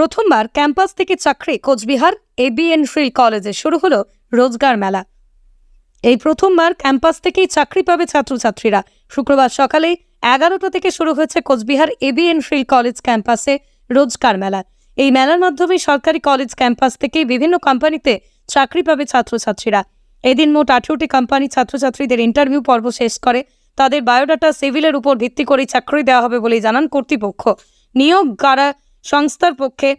প্রথমবার ক্যাম্পাস থেকে চাকরি কোচবিহার এবিএন ফিল কলেজে। শুরু হলো রোজগার মেলা। এই প্রথমবার ক্যাম্পাস থেকেই চাকরি পাবে ছাত্রছাত্রীরা। শুক্রবার সকালে এগারোটা থেকে শুরু হয়েছে কোচবিহার এবিএন ফিল কলেজ ক্যাম্পাসে রোজগার মেলা। এই মেলার মাধ্যমে সরকারি কলেজ ক্যাম্পাস থেকে বিভিন্ন কোম্পানিতে চাকরি পাবে ছাত্রছাত্রীরা। এদিন মোট আঠেরোটি কোম্পানি ছাত্রছাত্রীদের ইন্টারভিউ পর্ব শেষ করে। তাদের বায়োডাটা সিভিলের উপর ভিত্তি করে চাকরি দেওয়া হবে বলে জানান কর্তৃপক্ষ। নিয়োগ কারা সংস্থার পক্ষে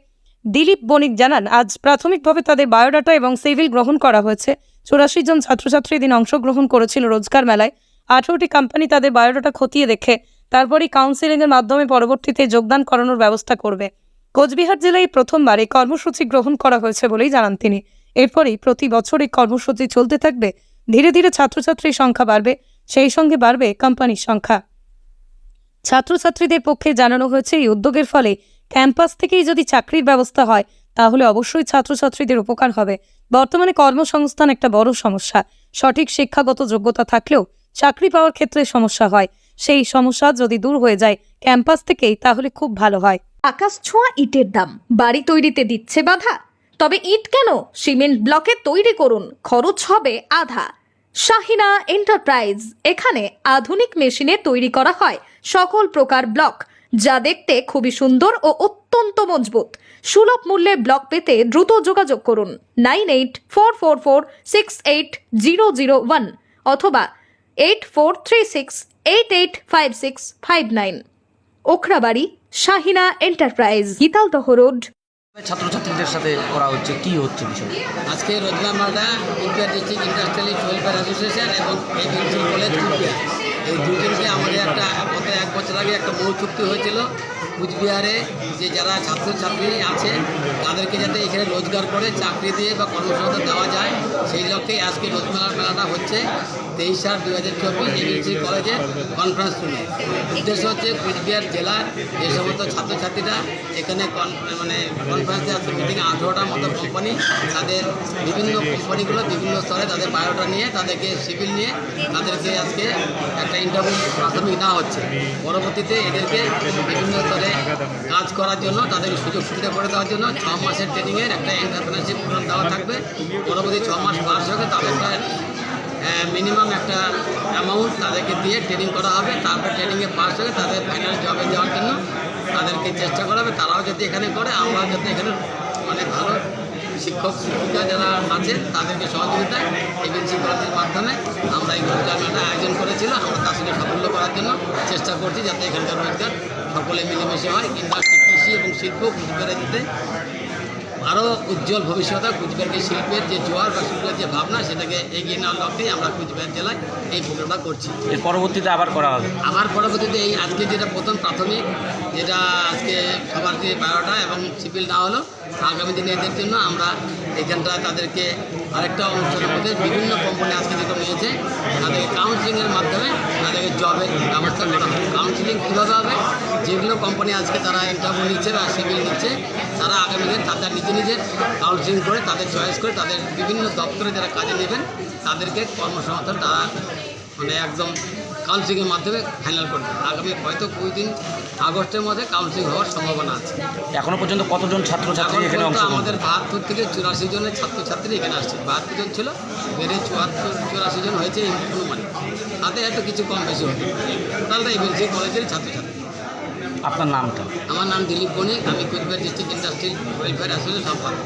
দিলীপ বণিক জানান, আজ প্রাথমিকভাবে তাদের বায়োডাটা এবং সিভিল গ্রহণ করা হয়েছে। চুরাশি জন ছাত্রছাত্রী দিন অংশগ্রহণ করেছিল রোজগার মেলায়। আঠেরোটি কোম্পানি তাদের বায়োডাটা খতিয়ে দেখে, তারপরই কাউন্সিলিংয়ের মাধ্যমে পরবর্তীতে যোগদান করানোর ব্যবস্থা করবে। কোচবিহার জেলায় প্রথমবার এই কর্মসূচি গ্রহণ করা হয়েছে বলেই জানান তিনি। এরপরই প্রতি বছর এই কর্মসূচি চলতে থাকবে। ধীরে ধীরে ছাত্রছাত্রীর সংখ্যা বাড়বে, সেই সঙ্গে বাড়বে কোম্পানির সংখ্যা। ছাত্রছাত্রীদের পক্ষে জানানো হয়েছে, এই উদ্যোগের ফলে ক্যাম্পাস থেকেই যদি চাকরির ব্যবস্থা হয়, তাহলে অবশ্যই ছাত্রছাত্রীদের উপকার হবে। বর্তমানে কর্মসংস্থান একটা বড় সমস্যা। সঠিক শিক্ষাগত যোগ্যতা থাকলেও চাকরি পাওয়ার ক্ষেত্রে সমস্যা হয়। সেই সমস্যা যদি দূর হয়ে যায় ক্যাম্পাস থেকেই, তাহলে খুব ভালো হয়। আকাশ ছোঁয়া ইটের দাম। বাড়ি তৈরিতে দিচ্ছে বাধা। তবে ইট কেন? সিমেন্ট ব্লকে তৈরি করুন। খরচ হবে আধা। শাহিনা এন্টারপ্রাইজ। এখানে আধুনিক মেশিনে তৈরি করা হয়। সকল প্রকার ব্লক। যা দেখতে খুবই সুন্দর ও অত্যন্ত মজবুত। সুলভ মূল্যে ব্লক পেতে দ্রুত যোগাযোগ করুন nine eight four four four six eight zero zero one অথবা eight four three six eight eight five six five nine. Okhrabari Shahina enterprise Gitaldaha road. ছাত্রছাত্রীদের সাথে করা হচ্ছে কি হচ্ছে বিষয় আজকে রোজগার Malda Cooch Behar district industrialist welfare association এবং এই কলেজ এই দুজনকে আমাদের বছর আগে একটা বহু চুক্তি হয়েছিল কুচবিহারে যে যারা ছাত্রছাত্রী আছে, তাদেরকে যাতে এখানে রোজগার করে, চাকরি দিয়ে বা কর্মসংস্থান দেওয়া যায়, সেই লক্ষ্যে আজকে রোজমেলার মেলাটা হচ্ছে তেইশ সাত দু হাজার চব্বিশ এবিসি কলেজের কনফারেন্স রুমে উদ্দেশ্য হচ্ছে কুচবিহার জেলার যে সমস্ত ছাত্রছাত্রীরা এখানে মানে কনফারেন্সে আছে মিটিংয়ে আঠেরোটার মতো কোম্পানি তাদের বিভিন্ন কোম্পানিগুলো বিভিন্ন স্তরে তাদের বায়োটা নিয়ে, তাদেরকে সিভিল নিয়ে তাদেরকে আজকে একটা ইন্টারভিউ প্রাথমিক নেওয়া হচ্ছে। পরবর্তীতে এদেরকে বিভিন্ন স্তরে কাজ করার জন্য, তাদের সুযোগ সুবিধা করে দেওয়ার জন্য ছ মাসের ট্রেনিংয়ের একটা এন্টারপ্রেনারশিপ প্রোগ্রাম দেওয়া থাকবে। পরবর্তী ছ মাস পাস হবে তাদেরটা মিনিমাম একটা অ্যামাউন্ট তাদেরকে দিয়ে ট্রেনিং করা হবে। তারপর ট্রেনিংয়ে পাস হয়ে তাদের ফাইনাল জবে যাওয়ার জন্য তাদেরকে চেষ্টা করা হবে। তারাও যাতে এখানে করে আমরাও যাতে এখানে মানে ভালো শিক্ষক, শিক্ষিকা যারা আছেন তাদেরকে সহযোগিতায় এবিএনসি কলেজের মাধ্যমে আমরা এই রোজগার মেলাটা আয়োজন করেছিল আমরা তার সঙ্গে সাফল্য করার জন্য চেষ্টা করছি যাতে এখানকার রোজগার সকলে মিলেমিশে হয় ইন্ডাস্ট্রি কৃষি এবং শিল্প কুচবিহারে দিতে আরও উজ্জ্বল ভবিষ্যতে কুচবিহারকে শিল্পের যে জোয়ার বা শিল্পের যে ভাবনা সেটাকে এগিয়ে নেওয়ার লক্ষ্যেই আমরা কুচবিহার জেলায় এই প্রোগ্রামটা করছি। এর পরবর্তীতে আবার করা হবে? আমার পরবর্তীতে এই আজকে যেটা প্রথম প্রাথমিক যেটা আজকে সবার যে বারোটা এবং সিভিল না হলো আগামী দিনে এদের জন্য আমরা এখানটা তাদেরকে আরেকটা অনুষ্ঠানের মধ্যে বিভিন্ন কোম্পানি আজকে যেটা নিয়েছে তাদেরকে কাউন্সিলিংয়ের মাধ্যমে তাদেরকে জবের ব্যবস্থা করা হবে। কাউন্সিলিং কীভাবে হবে? যেগুলো কোম্পানি আজকে তারা ইন্টারভিউ নিচ্ছে বা সিভিল নিচ্ছে, তারা আগামী দিন তাদের নিজে নিজের কাউন্সিলিং করে, তাদের চয়েস করে, তাদের বিভিন্ন দপ্তরে যারা কাজে নেবেন, তাদেরকে কর্মসংস্থান তারা মানে একদম কাউন্সিলিংয়ের মাধ্যমে ফাইনাল করবে আগামী হয়তো কুড়ি দিন আগস্টের মধ্যে কাউন্সিলিং হওয়ার সম্ভাবনা আছে। এখনও পর্যন্ত কতজন ছাত্রছাত্রী এখন আমাদের বাহাত্তর থেকে চুরাশি জনের ছাত্রছাত্রী এখানে আসছে। বাহাত্তর জন ছিল বেড়ে চুয়াত্তর চুরাশি জন হয়েছে এই অনুমানে। তাতে হয়তো কিছু কম বেশি হতে টোটালটা এবিএনসি কলেজের ছাত্রছাত্রী। আপনার নামটা? আমার নাম দিলীপ বণিক আমি Cooch Behar district industry welfare association সম্পাদক।